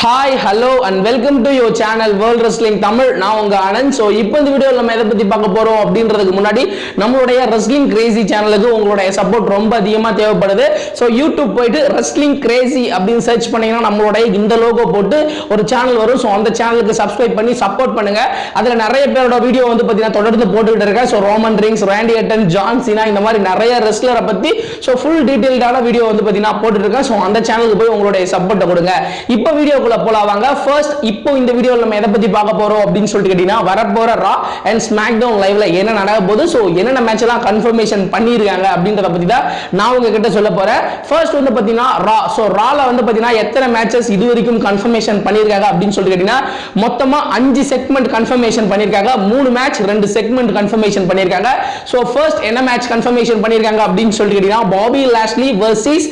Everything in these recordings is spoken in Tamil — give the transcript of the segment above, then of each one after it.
Hi hello and welcome to your channel world wrestling Tamil நான் உங்க ஆனந்த் ஸோ இப்போ இந்த வீடியோவில் நம்ம எதை பத்தி பார்க்க போறோம் அப்படின்றதுக்கு முன்னாடி நம்மளுடைய ரெஸ்லிங் கிரேசி சேனலுக்கு உங்களுடைய சப்போர்ட் ரொம்ப அதிகமாக தேவைப்படுது. ஸோ யூடியூப் போயிட்டு ரெஸ்லிங் கிரேசி அப்படின்னு சர்ச் பண்ணீங்கன்னா நம்மளுடைய இந்த லோகோ போட்டு ஒரு சேனல் வரும். ஸோ அந்த சேனலுக்கு சப்ஸ்கிரைப் பண்ணி சப்போர்ட் பண்ணுங்க. அதில் நிறைய பேரோட வீடியோ வந்து பார்த்தீங்கன்னா தொடர்ந்து போட்டுக்கிட்டு இருக்கேன். So Roman Reigns Randy Orton John Cena இந்த மாதிரி நிறைய ரெஸ்லரை பத்தி ஸோ ஃபுல் டீட்டெயில்டான வீடியோ வந்து பார்த்தீங்கன்னா போட்டுட்டு இருக்கேன். ஸோ அந்த சேனலுக்கு போய் உங்களுடைய சப்போர்ட்டை கொடுங்க. இப்போ வீடியோ வீடியோக்குள்ள போலாம் வாங்க ஃபர்ஸ்ட் இப்போ இந்த வீடியோவில் நம்ம எதை பத்தி பார்க்க போறோம் அப்படின்னு சொல்லிட்டு கேட்டீங்கன்னா வரப்போற ரா அண்ட் ஸ்மாக் டவுன் லைவ்ல என்ன நடக்க போகுது? ஸோ என்னென்ன மேட்ச் எல்லாம் கன்ஃபர்மேஷன் பண்ணியிருக்காங்க அப்படின்றத பத்தி தான் நான் உங்ககிட்ட சொல்ல போறேன். ஃபர்ஸ்ட் வந்து பார்த்தீங்கன்னா ரா ஸோ ரால வந்து பார்த்தீங்கன்னா எத்தனை மேட்சஸ் இது வரைக்கும் கன்ஃபர்மேஷன் பண்ணியிருக்காங்க அப்படின்னு சொல்லிட்டு கேட்டீங்கன்னா மொத்தமா அஞ்சு செக்மெண்ட் கன்ஃபர்மேஷன் பண்ணியிருக்காங்க. மூணு மேட்ச் ரெண்டு செக்மெண்ட் கன்ஃபர்மேஷன் பண்ணியிருக்காங்க. ஸோ ஃபர்ஸ்ட் என்ன மேட்ச் கன்ஃபர்மேஷன் பண்ணியிருக்காங்க அப்படின்னு சொல்லிட்டு கேட்டீங்கன்னா பாபி லாஸ்லி வர்சஸ்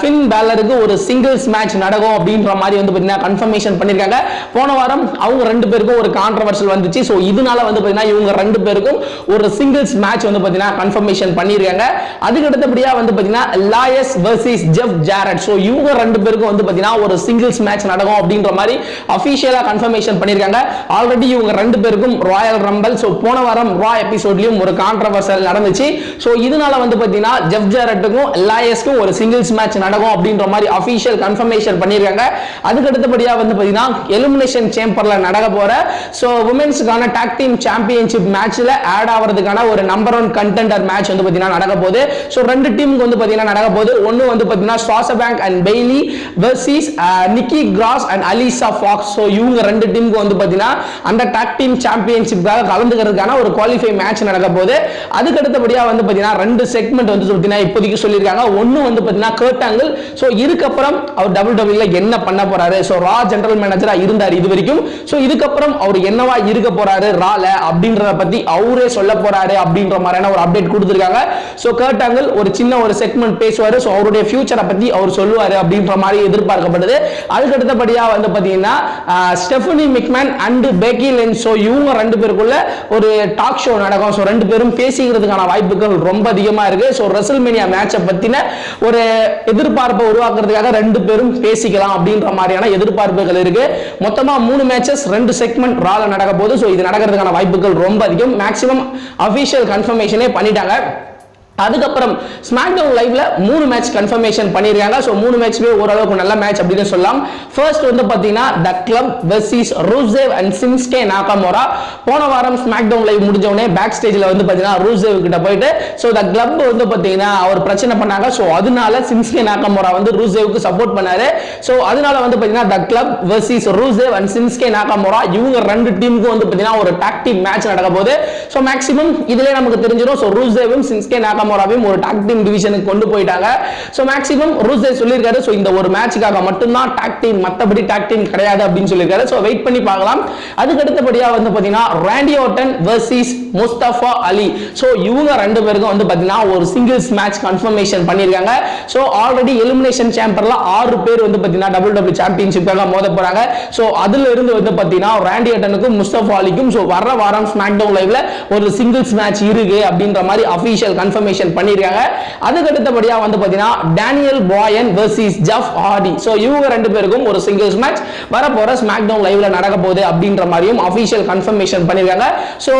ஃபின் பேலருக்கு ஒரு சிங்கிள்ஸ் மேட்ச் நடக்கும் அப்படின்ற மாதிரி வந்து பார்த்தீங்கன்னா கன்ஃபர்மேஷன் பண்ணியிருக்காங்க போன வாரம் அவங்க ரெண்டு பேருக்கும் ஒரு கான்ட்ரவர்சல் வந்துச்சு. ஸோ இதனால வந்து பார்த்தீங்கன்னா இவங்க ரெண்டு பேருக்கும் ஒரு சிங்கிள்ஸ் மேட்ச் வந்து பார்த்தீங்கன்னா கன்ஃபர்மேஷன் பண்ணியிருக்காங்க அதுக்கடுத்தபடியாக வந்து பார்த்தீங்கன்னா லாயஸ் வர்சஸ் ஜெஃப் ஜாரட் ஸோ இவங்க ரெண்டு பேருக்கும் வந்து பார்த்தீங்கன்னா ஒரு சிங்கிள்ஸ் மேட்ச் நடக்கும் அப்படின்ற மாதிரி அஃபிஷியலாக கன்ஃபர்மேஷன் பண்ணியிருக்காங்க ஆல்ரெடி இவங்க ரெண்டு பேருக்கும் ராயல் ரம்பல் ஸோ போன வாரம் ரா எபிசோட்லயும் ஒரு கான்ட்ரவர்சல் நடந்துச்சு. ஸோ இதனால வந்து பார்த்தீங்கன்னா ஜெஃப் ஜாரட்டுக்கும் லாயஸ்க்கும் ஒரு சிங்கிள்ஸ் மேட்ச் நடக்கும் அப்படின்ற மாதிரி அஃபிஷியல் கன்ஃபர்மேஷன் பண்ணியிருக்காங்க அதுக்கு அடுத்தபடியாக வந்து பார்த்தீங்கன்னா எலிமினேஷன் சேம்பர்ல நடக்க போற. ஸோ உமன்ஸுக்கான டாக் டீம் சாம்பியன்ஷிப் மேட்ச்ல ஆட் ஆகிறதுக்கான ஒரு நம்பர் ஒன் கண்டெண்டர் மேட்ச் வந்து பார்த்தீங்கன்னா நடக்க போகுது. ஸோ ரெண்டு டீமுக்கு வந்து பார்த்தீங்கன்னா நடக்க போகுது. ஒன்று வந்து பார்த்தீங்கன்னா Sasha Banks and Bayley versus Nikki Cross and Alicia Fox so இவங்க ரெண்டு டீமுக்கு வந்து பார்த்தீங்கன்னா அந்த டாக் டீம் சாம்பியன்ஷிப்காக கலந்துக்கிறதுக்கான ஒரு குவாலிஃபை மேட்ச் நடக்க போகுது. அதுக்கு அடுத்தபடியாக வந்து பார்த்தீங்கன்னா ரெண்டு செக்மெண்ட் வந்து பார்த்தீங்கன்னா இப்போதைக்கு சொல்லியிருக்காங்க. ஒன்று வந்து பார்த்தீங்கன்னா கர்டாங்கிள் ஸோ இதுக்கப்புறம் அவர் டபுள் டபுள்யூல என்ன பண்ண போறாரு? ஸோ ரா ஜெனரல் மேனேஜரா இருந்தார் இது வரைக்கும் ஸோ இதுக்கப்புறம் அவர் என்னவா இருக்க போறாரு ரால அப்படின்றத பத்தி அவரே சொல்ல போறாரு அப்படின்ற மாதிரியான ஒரு அப்டேட் கொடுத்துருக்காங்க. ஸோ கர்டாங்கிள் ஒரு சின்ன ஒரு செக்மெண்ட் பேசுவார். ஸோ அவருடைய ஃபியூச்சரை பத்தி அவர் சொல்லுவார் அப்படின்ற மாதிரி எதிர்பார்க்கப்படுது. அதுக்கு அடுத்தபடியாக வந்து பார்த்தீங்கன்னா Stephanie McMahon and Becky Lynch so இவங்க ரெண்டு பேருக்குள்ள ஒரு டாக் ஷோ நடக்கும். ஸோ ரெண்டு பேரும் பேசிக்கிறதுக்கான வாய்ப்புகள் ரொம்ப அதிகமாக இருக்கு. ஸோ ரெசல்மேனியா மேட்சை பத்தின ஒரு எதிர்பார்ப்பை உருவாக்குறதுக்காக ரெண்டு பேரும் பேசிக்கலாம் அப்படின்ற மாதிரியான எதிர்பார்ப்புகள் இருக்கு. மொத்தமா மூணு மேட்சஸ் ரெண்டு செக்மெண்ட் ரால நடக்க போகுது. ஸோ இது நடக்கிறதுக்கான வாய்ப்புகள் ரொம்ப அதிகம். மேக்ஸிமம் அபிஷியல் கன்ஃபர்மேஷனே பண்ணிட்டாங்க. அதுக்கப்புறம் ஸ்மாக் டவுன் லைவ்ல மூணு மேட்ச் கன்ஃபர்மேஷன் பண்ணியிருக்காங்க. ஸோ மூணு மேட்ச்மே ஓரளவுக்கு நல்ல மேட்ச் அப்படின்னு சொல்லலாம். ஃபர்ஸ்ட் வந்து பார்த்தீங்கன்னா the club versus Rusev and Shinsuke Nakamura போன வாரம் ஸ்மாக் டவுன் லைவ் முடிஞ்சவனே பேக் ஸ்டேஜில் வந்து பார்த்தீங்கன்னா ரூசேவ் கிட்ட போயிட்டு ஸோ த கிளப் வந்து பார்த்தீங்கன்னா அவர் பிரச்சனை பண்ணாங்க. ஸோ அதனால சின்ஸ்கே நாகாமோரா வந்து ரூசேவுக்கு சப்போர்ட் பண்ணாரு. ஸோ அதனால வந்து பார்த்தீங்கன்னா the club versus Rusev and Shinsuke Nakamura இவங்க ரெண்டு டீமுக்கும் வந்து பார்த்தீங்கன்னா ஒரு டாக்டிக் டீம் மேட்ச் நடக்க போகுது. ஸோ மேக்ஸிமம் இதிலே நமக்கு தெரிஞ்சிடும் ஸோ ரூசேவும் சின்ஸ்கே நாகாமோரா நாகாமோராவையும் ஒரு டாக் டீம் டிவிஷனுக்கு கொண்டு போயிட்டாங்க. ஸோ மேக்ஸிமம் ரூசே சொல்லியிருக்காரு. ஸோ இந்த ஒரு மேட்சுக்காக மட்டும்தான் டாக் டீம் மற்றபடி டாக் டீம் கிடையாது அப்படின்னு சொல்லியிருக்காரு. ஸோ வெயிட் பண்ணி பார்க்கலாம். அதுக்கு அடுத்தபடியாக வந்து பார்த்தீங்கன்னா Randy Orton versus Mustafa Ali. So இவங்க ரெண்டு பேருக்கும் வந்து பார்த்தீங்கன்னா ஒரு சிங்கிள்ஸ் மேட்ச் கன்ஃபர்மேஷன் பண்ணியிருக்காங்க. ஸோ ஆல்ரெடி எலிமினேஷன் சேம்பரில் ஆறு பேர் வந்து பார்த்தீங்கன்னா டபுள் டபுள் சாம்பியன்ஷிப்பாக மோத போகிறாங்க ஸோ அதுல இருந்து வந்து பார்த்தீங்கன்னா ரேண்டி அட்டனுக்கும் முஸ்தபா அலிக்கும் ஸோ வர வாரம் ஸ்மாக் டவுன் லைவ்ல ஒரு சிங்கிள்ஸ் மேட்ச் இருக்கு அப்படின்ற மாதிரி அஃபீஷியல் கன்ஃபர்மேஷன் பண்ணியிருக்காங்க. அதுக்கு அடுத்தபடியா வந்து பார்த்தீங்கன்னா Daniel Bryan versus Jeff Hardy so இவங்க ரெண்டு பேருக்கும் ஒரு சிங்கிள்ஸ் மேட்ச் வரப்போற ஸ்மாக் டவுன் லைவ்ல நடக்க போகுது அப்படின்ற மாதிரியும் அஃபீஷியல் கன்ஃபர்மேஷன் பண்ணியிருக்காங்க. ஸோ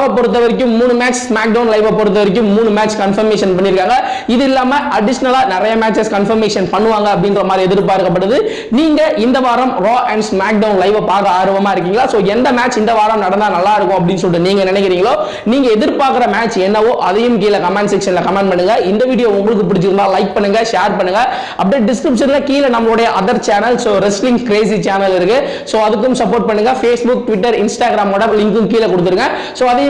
ராவை பொறுத்த வரைக்கும் மூணு மேட்ச் ஸ்மாக் டவுன் லைவை பொறுத்த வரைக்கும் மூணு மேட்ச் கன்ஃபர்மேஷன் பண்ணியிருக்காங்க. இது இல்லாமல் அடிஷ்னலாக நிறைய மேட்சஸ் கன்ஃபர்மேஷன் பண்ணுவாங்க அப்படின்ற மாதிரி எதிர்பார்க்கப்படுது. நீங்க இந்த வாரம் ரா அண்ட் ஸ்மாக் டவுன் லைவை பார்க்க ஆர்வமா இருக்கீங்களா? ஸோ எந்த மேட்ச் இந்த வாரம் நடந்தால் நல்லா இருக்கும் அப்படின்னு சொல்லிட்டு நீங்க நினைக்கிறீங்களோ நீங்க எதிர்பார்க்குற மேட்ச் என்னவோ அதையும் கீழே கமெண்ட் செக்ஷன்ல கமெண்ட் பண்ணுங்க. இந்த வீடியோ உங்களுக்கு பிடிச்சிருந்தா லைக் பண்ணுங்க ஷேர் பண்ணுங்க. அப்படியே டிஸ்கிரிப்ஷனில் கீழே நம்மளுடைய other channel so wrestling crazy channel இருக்கு. ஸோ அதுக்கும் சப்போர்ட் பண்ணுங்க. ஃபேஸ்புக் ட்விட்டர் இன்ஸ்டாகிராமோட லிங்க்கும் கீழே கொடுத்துருங்க. ஸோ அதையும்